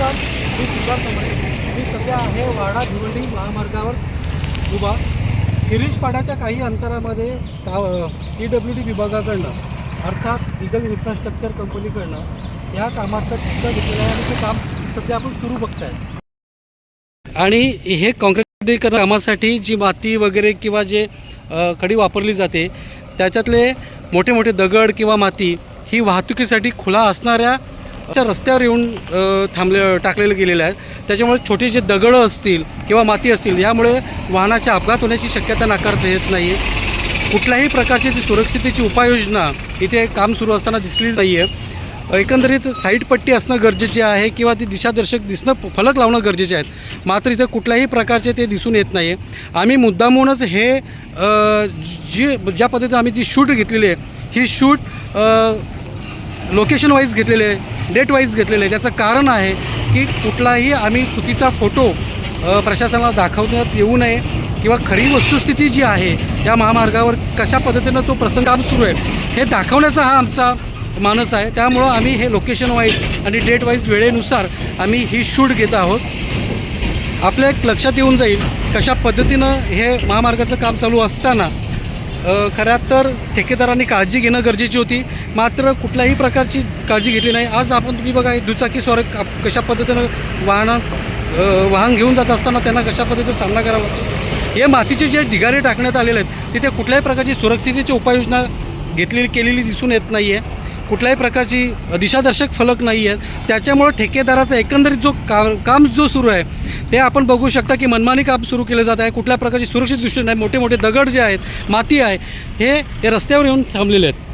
नमस्कार मी सुभाष समरे मी सध्या आहे वाडा भिवंडी महामार्गावर उभा. शिरीषपाड्याच्या काही अंतरामध्ये का पी डब्ल्यू डी विभागाकडनं अर्थात इगल इन्फ्रास्ट्रक्चर कंपनीकडनं या कामाचं चित्र घेतलेलं आहे आणि ते काम सध्या आपण सुरू बघताय. आणि हे कॉन्क्रीटीकरण कामासाठी जी माती वगैरे किंवा जे खडी वापरली जाते त्याच्यातले मोठे मोठे दगड किंवा माती ही वाहतुकीसाठी खुला असणाऱ्या रस्त्यावर येऊन थांबले टाकलेलं गेलेलं आहे त्याच्यामुळे छोटे जे दगडं असतील किंवा माती असतील यामुळे वाहनाच्या अपघात होण्याची शक्यता नाकारता येत नाही आहे कुठल्याही प्रकारची जी सुरक्षितेची उपाययोजना इथे काम सुरू असताना दिसली नाही आहे एकंदरीत साईडपट्टी असणं गरजेचे आहे किंवा ती दिशादर्शक दिसणं फलक लावणं गरजेचे आहेत. मात्र इथे कुठल्याही प्रकारचे ते दिसून येत नाही आहे आम्ही मुद्दामूनच हे जी ज्या पद्धतीने आम्ही ती शूट घेतलेली आहे ही शूट लोकेशन वाईज घेतलेली आहे. डेट वाईज घेतलेले आहे. त्याचं कारण आहे की कुठलाही आम्ही चुकीचा फोटो प्रशासनाला दाखवण्यात येऊ नये किंवा खरी वस्तुस्थिती जी आहे या महामार्गावर कशा पद्धतीनं तो प्रसंग काम सुरू आहे हे दाखवण्याचा हा आमचा मानस आहे. त्यामुळं आम्ही हे लोकेशन वाईज आणि डेट वाईज वेळेनुसार आम्ही ही शूट घेत आहोत. आपल्या एक लक्षात येऊन जाईल कशा पद्धतीनं हे महामार्गाचं काम चालू असताना खऱ्या तर ठेकेदारांनी काळजी घेणं गरजेची होती. मात्र कुठल्याही प्रकारची काळजी घेतली नाही. आज आपण तुम्ही बघा हे दुचाकी स्वार कशा पद्धतीनं वाहनं वाहन घेऊन जात असताना त्यांना कशा पद्धतीचा सामना करावा? लागतो हे मातीचे जे ढिगारे टाकण्यात आलेले आहेत तिथे कुठल्याही प्रकारची सुरक्षितेची उपाययोजना घेतलेली केलेली दिसून येत नाही आहे कुठल्याही प्रकारची दिशादर्शक फलक नाही आहेत त्याच्यामुळं ठेकेदाराचा एकंदरीत जो का काम जो सुरू आहे ते आपण बघू शकता की मनमानी काम सुरू केलं जात आहे. कुठल्या प्रकारची सुरक्षित दृष्टी नाही. मोठे मोठे दगड जे आहेत माती आहे हे हे रस्त्यावर येऊन थांबलेले आहेत.